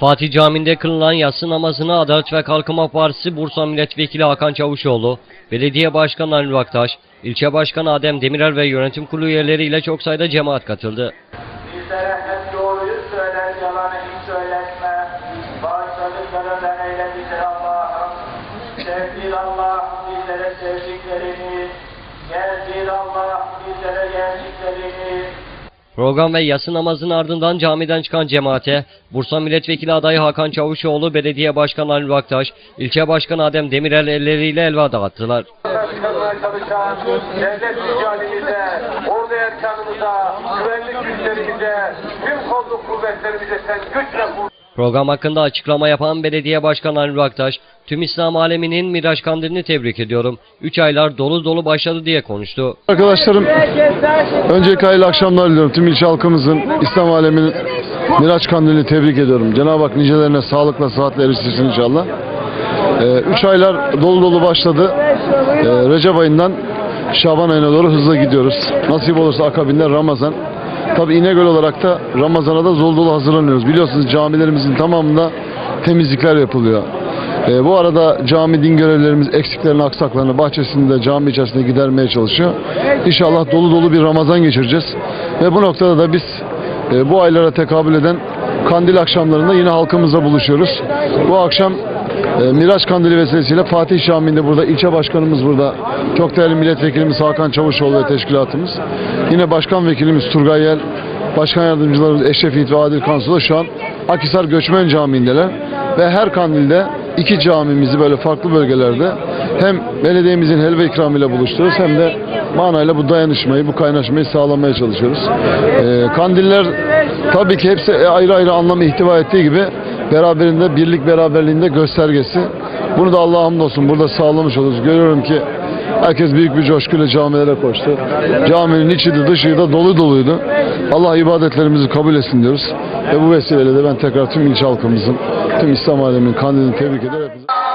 Fatih Camii'nde kılınan yatsı namazına Adalet ve Kalkınma Partisi Bursa Milletvekili Hakan Çavuşoğlu, Belediye Başkanı Halil Baktaş, İlçe Başkanı Adem Demirel ve yönetim kurulu üyeleriyle çok sayıda cemaat katıldı. Bizlere hep doğruyu söyler, yalanı hiç söyletme. Bağışladıklarından eyle bizi Allah'ım. Sevgili Allah, bizlere sevdiklerini. Geldiğin Allah, bizlere geldiklerini. Program ve yatsı namazının ardından camiden çıkan cemaate, Bursa Milletvekili adayı Hakan Çavuşoğlu, Belediye Başkanı Halil Baktaş, İlçe Başkanı Adem Demirel elleriyle elva dağıttılar. devlet ricalimize, ordu erkanımıza, güvenlik güçlerimize, tüm kolluk kuvvetlerimize sen güçle kur. Program hakkında açıklama yapan Belediye Başkanı Halil Baktaş, tüm İslam aleminin Miraç Kandilini tebrik ediyorum. 3 aylar dolu dolu başladı diye konuştu. Arkadaşlarım öncelikle hayırlı akşamlar diliyorum. Tüm ilçe halkımızın, İslam aleminin Miraç Kandili'ni tebrik ediyorum. Cenab-ı Hak nicelerine sağlıkla, sıhhatle eriştirsin inşallah. Ee, üç aylar dolu dolu başladı. Ee, Recep ayından Şaban ayına doğru hızla gidiyoruz. Nasip olursa akabinde Ramazan. Tabi İnegöl olarak da Ramazan'a da dolu dolu hazırlanıyoruz. Biliyorsunuz camilerimizin tamamında temizlikler yapılıyor. Ee, bu arada cami din görevlilerimiz eksiklerini, aksaklarını bahçesinde, cami içerisinde gidermeye çalışıyor. İnşallah dolu dolu bir Ramazan geçireceğiz. Ve bu noktada da biz e, bu aylara tekabül eden kandil akşamlarında yine halkımızla buluşuyoruz. Bu akşam e, Miraç Kandili vesilesiyle Fatih Camii'nde burada ilçe başkanımız burada. Çok değerli milletvekilimiz Hakan Çavuşoğlu ve teşkilatımız. Yine başkan vekilimiz Turgay Yel, başkan yardımcılarımız Eşref Yiğit ve Adil Kansu da şu an Akhisar Göçmen Camii'ndeler. Ve her kandilde iki camimizi böyle farklı bölgelerde hem belediyemizin helva ikramıyla buluşturuyoruz hem de manayla bu dayanışmayı, bu kaynaşmayı sağlamaya çalışıyoruz. Ee, kandiller tabii ki hepsi ayrı ayrı anlam ihtiva ettiği gibi beraberinde birlik beraberliğinde göstergesi. Bunu da Allah'a hamdolsun burada sağlamış oluruz. Görüyorum ki herkes büyük bir coşkuyla camilere koştu. Caminin içi de dışı da dolu doluydu. Allah ibadetlerimizi kabul etsin diyoruz. Ve bu vesileyle de ben tekrar tüm ilçe halkımızın, tüm İslam aleminin kandilini tebrik eder. Hepinize